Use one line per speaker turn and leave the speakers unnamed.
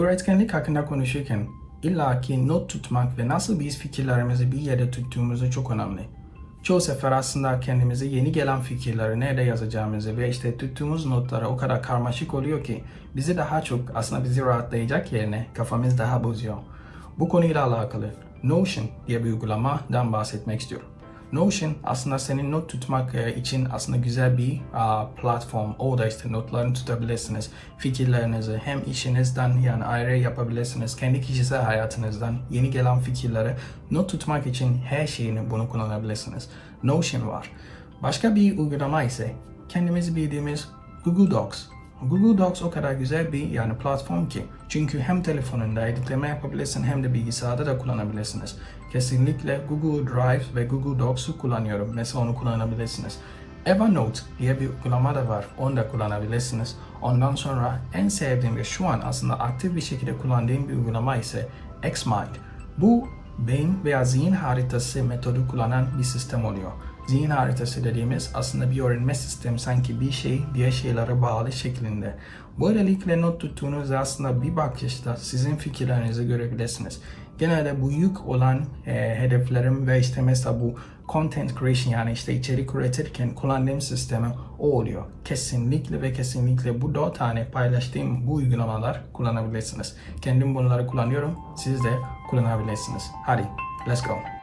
Üretkenlik hakkında konuşurken illaki not tutmak ve nasıl biz fikirlerimizi bir yere tuttuğumuzu çok önemli. Çoğu sefer aslında kendimize yeni gelen fikirleri nerede yazacağımızı ve işte tuttuğumuz notları o kadar karmaşık oluyor ki bizi daha çok aslında bizi rahatlayacak yerine kafamız daha bozuyor. Bu konuyla alakalı Notion diye bir uygulamadan bahsetmek istiyorum. Notion aslında senin not tutmak e, için aslında güzel bir platform. Orada işte notlarını tutabilirsiniz. Fikirlerinizi hem işinizden yani ayrı yapabilirsiniz. Kendi kişisel hayatınızdan yeni gelen fikirleri not tutmak için her şeyini bunu kullanabilirsiniz. Notion var. Başka bir uygulama ise kendimiz bildiğimiz Google Docs. Google Docs o kadar güzel bir yani platform ki çünkü hem telefonunda editleme yapabilirsin hem de bilgisayarda da kullanabilirsiniz. Kesinlikle Google Drive ve Google Docs'u kullanıyorum. Mesela onu kullanabilirsiniz. Evernote diye bir uygulama da var. Onu da kullanabilirsiniz. Ondan sonra en sevdiğim ve şu an aslında aktif bir şekilde kullandığım bir uygulama ise Xmind. Bu beyin veya zihin haritası metodu kullanan bir sistem oluyor. Zihin haritası dediğimiz aslında bir öğrenme sistemi sanki bir şey diğer şeylere bağlı şeklinde. Böylelikle not tuttuğunuz aslında bir bakışta sizin fikirlerinizi görebilirsiniz. Genelde bu yük olan e, hedeflerim ve işte mesela bu content creation yani işte içerik üretirken kullandığım sistemi o oluyor. Kesinlikle ve kesinlikle bu dört tane paylaştığım bu uygulamalar kullanabilirsiniz. Kendim bunları kullanıyorum. Siz de kullanabilirsiniz. Hadi let's go.